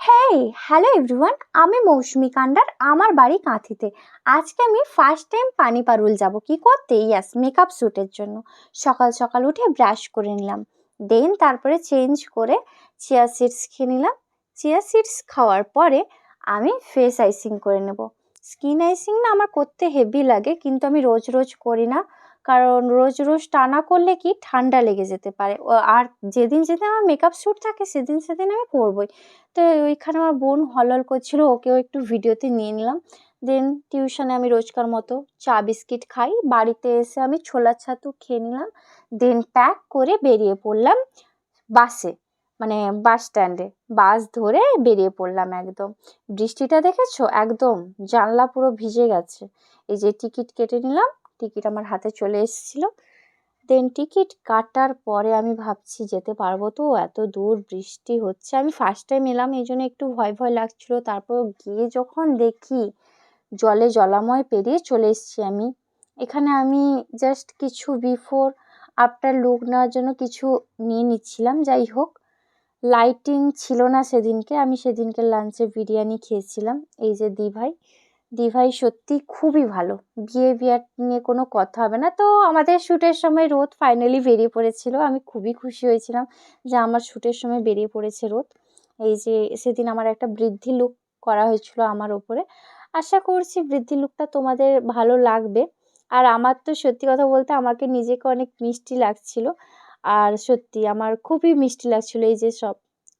Hey hello everyone আমি মৌসুমি কান্ডার আমার বাড়ি কাঁথিতে। আজকে আমি ফার্স্ট টাইম পানি পারুল যাব। কি করতে? ইয়াস মেকআপ শ্যুটের জন্য। সকাল সকাল উঠে ব্রাশ করে নিলাম। দেন তারপরে চেঞ্জ করে চিয়া সিডস খেয়ে নিলাম। চিয়া সিডস খাওয়ার পরে আমি ফেস আইসিং করে নেব। স্কিন আইসিং না আমার করতে হেভি লাগে, কিন্তু আমি রোজ রোজ করি না। কারণ রোজ রোজ টানা করলে কি ঠান্ডা লেগে যেতে পারে। আর যেদিন যেদিন আমার মেকআপ শ্যুট থাকে সেদিন সেদিন আমি করবই তো ওইখানে আমার বোন হলহল করছিল, ওকেও একটু ভিডিওতে নিয়ে নিলাম। দেন টিউশনে আমি রোজকার মতো চা বিস্কিট খাই। বাড়িতে এসে আমি ছোলার ছাতু খেয়ে নিলাম। দেন প্যাক করে বেরিয়ে পড়লাম বাসে মানে বাস স্ট্যান্ডে বাস ধরে বেরিয়ে পড়লাম একদম। বৃষ্টিটা দেখেছ? একদম জানলা পুরো ভিজে গেছে। এই যে টিকিট কেটে নিলাম। টিকিট আমার হাতে চলে এসেছিল। দেন টিকিট কাটার পরে আমি ভাবছি, যেতে পারব তো? এত দূর বৃষ্টি হচ্ছে। আমি ফার্স্ট টাইম এলাম, এই জন্য একটু ভয় ভয় লাগছিল। তারপর গিয়ে যখন দেখি, জলে জলাময় পেরিয়ে চলে এসেছি আমি। এখানে আমি জাস্ট কিছু বিফোর আফটার লুক নেওয়ার জন্য কিছু নিয়ে নিচ্ছিলাম, যাই হোক। লাইটিং ছিল না সেদিনকে, আমি সেদিনকে লাঞ্চে বিরিয়ানি খেয়েছিলাম। এই যে দি ভাই দিভাই সত্যি খুবই ভালো। বিহেভিয়ার নিয়ে কোনো কথা হবে না। তো আমাদের শ্যুটের সময় রোদ ফাইনালি বেরিয়ে পড়েছিল। আমি খুবই খুশি হয়েছিলাম যে আমার শ্যুটের সময় বেরিয়ে পড়েছে রোদ। এই যে সেদিন আমার একটা বৃদ্ধি লুক করা হয়েছিল আমার ওপরে। আশা করছি বৃদ্ধি লুকটা তোমাদের ভালো লাগবে। আর আমার তো সত্যি কথা বলতে আমাকে নিজেকে অনেক মিষ্টি লাগছিল। আর সত্যি আমার খুবই মিষ্টি লাগছিল এই যে সব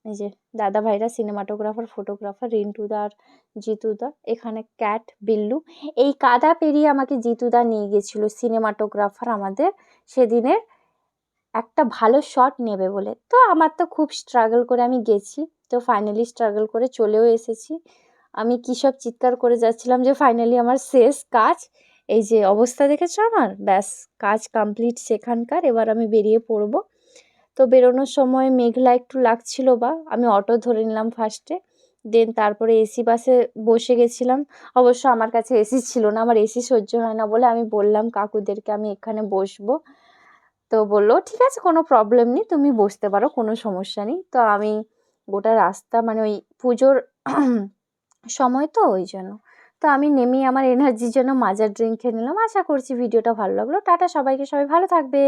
এই যে দাদা ভাইরা সিনেমাটোগ্রাফার ফটোগ্রাফার রিন্টুদা আর জিতুদা, এখানে ক্যাট, বিল্লু, এই কাদা পেরিয়ে আমাকে জিতুদা নিয়ে গেছিল সিনেমাটোগ্রাফার আমাদের সেদিনের একটা ভালো শট নেবে বলে। তো আমার তো খুব স্ট্রাগল করে আমি গেছি, তো ফাইনালি স্ট্রাগল করে চলেও এসেছি। আমি কী সব চিৎকার করে যাচ্ছিলাম যে ফাইনালি আমার শেষ কাজ। এই যে অবস্থা দেখেছ আমার? ব্যাস, কাজ কমপ্লিট সেখানকার, এবার আমি বেরিয়ে পড়ব। তো বেরোনোর সময় মেঘলা একটু লাগছিল বা, আমি অটো ধরে নিলাম ফার্স্টে দেন তারপরে এসি বাসে বসে গেছিলাম। অবশ্য আমার কাছে এসি ছিল না, আমার এসি সহ্য হয় না বলে আমি বললাম, কাকুদেরকে আমি এখানে বসবো। তো বলল, ঠিক আছে, কোনো প্রবলেম নেই, তুমি বসতে পারো, কোনো সমস্যা নেই। তো আমি গোটা রাস্তা মানে ওই পুজোর সময় তো ওই জন্য। তো আমি নেমেই আমার এনার্জির জন্য মাজার ড্রিঙ্ক খেয়ে নিলাম। আশা করছি ভিডিওটা ভালো লাগল। টাটা সবাইকে, সবাই ভালো থাকবে।